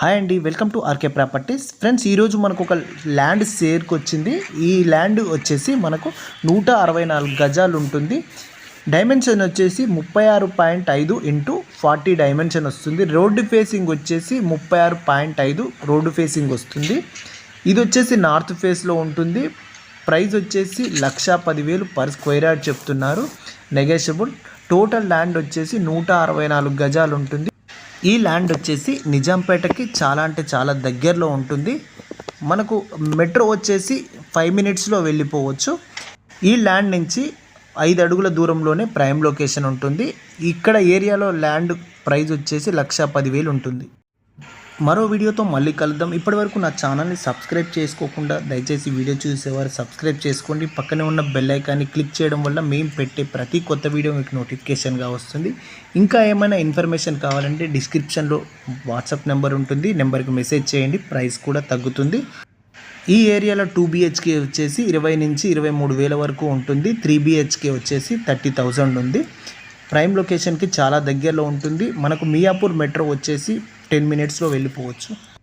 Hi అండి welcome to RK properties. Friends ఈరోజు మనకు ఒక ల్యాండ్ సేర్కి వచ్చింది ఈ ల్యాండ్ వచ్చేసి మనకు నూట అరవై నాలుగు గజాలు ఉంటుంది. డైమెన్షన్ వచ్చేసి ముప్పై ఆరు పాయింట్ ఐదు ఇంటూ ఫార్టీ డైమెన్షన్ వస్తుంది. రోడ్డు ఫేసింగ్ వచ్చేసి ముప్పై ఆరు పాయింట్ ఐదు రోడ్డు ఫేసింగ్ వస్తుంది. ఇది వచ్చేసి నార్త్ ఫేస్లో ఉంటుంది. ప్రైస్ వచ్చేసి లక్ష పదివేలు పర్ స్క్వేర్ యార్డ్ చెప్తున్నారు. నెగోషియబుల్. టోటల్ ల్యాండ్ వచ్చేసి నూట అరవై నాలుగు గజాలు ఉంటుంది. ఈ ల్యాండ్ వచ్చేసి నిజాంపేటకి చాలా అంటే చాలా దగ్గరలో ఉంటుంది. మనకు మెట్రో వచ్చేసి ఫైవ్ మినిట్స్లో వెళ్ళిపోవచ్చు. ఈ ల్యాండ్ నుంచి ఐదు అడుగుల దూరంలోనే ప్రైమ్ లొకేషన్ ఉంటుంది. ఇక్కడ ఏరియాలో ల్యాండ్ ప్రైజ్ వచ్చేసి లక్ష పదివేలు ఉంటుంది. మరో వీడియోతో మళ్ళీ కలుద్దాం. ఇప్పటివరకు నా ఛానల్ని సబ్స్క్రైబ్ చేసుకోకుండా దయచేసి వీడియో చూసేవారు సబ్స్క్రైబ్ చేసుకోండి. పక్కనే ఉన్న బెల్ ఐకాన్ని క్లిక్ చేయడం వల్ల మేము పెట్టే ప్రతి కొత్త వీడియో మీకు నోటిఫికేషన్గా వస్తుంది. ఇంకా ఏమైనా ఇన్ఫర్మేషన్ కావాలంటే డిస్క్రిప్షన్లో వాట్సాప్ నెంబర్ ఉంటుంది. నెంబర్కి మెసేజ్ చేయండి. ప్రైస్ కూడా తగ్గుతుంది. ఈ ఏరియాలో టూ బిహెచ్కే వచ్చేసి ఇరవై నుంచి ఇరవై మూడు వేల వరకు ఉంటుంది. త్రీ బిహెచ్కే వచ్చేసి థర్టీ థౌజండ్ ఉంది. ప్రైమ్ లొకేషన్కి చాలా దగ్గరలో ఉంటుంది. మనకు మియాపూర్ మెట్రో వచ్చేసి టెన్ మినిట్స్లో వెళ్ళిపోవచ్చు.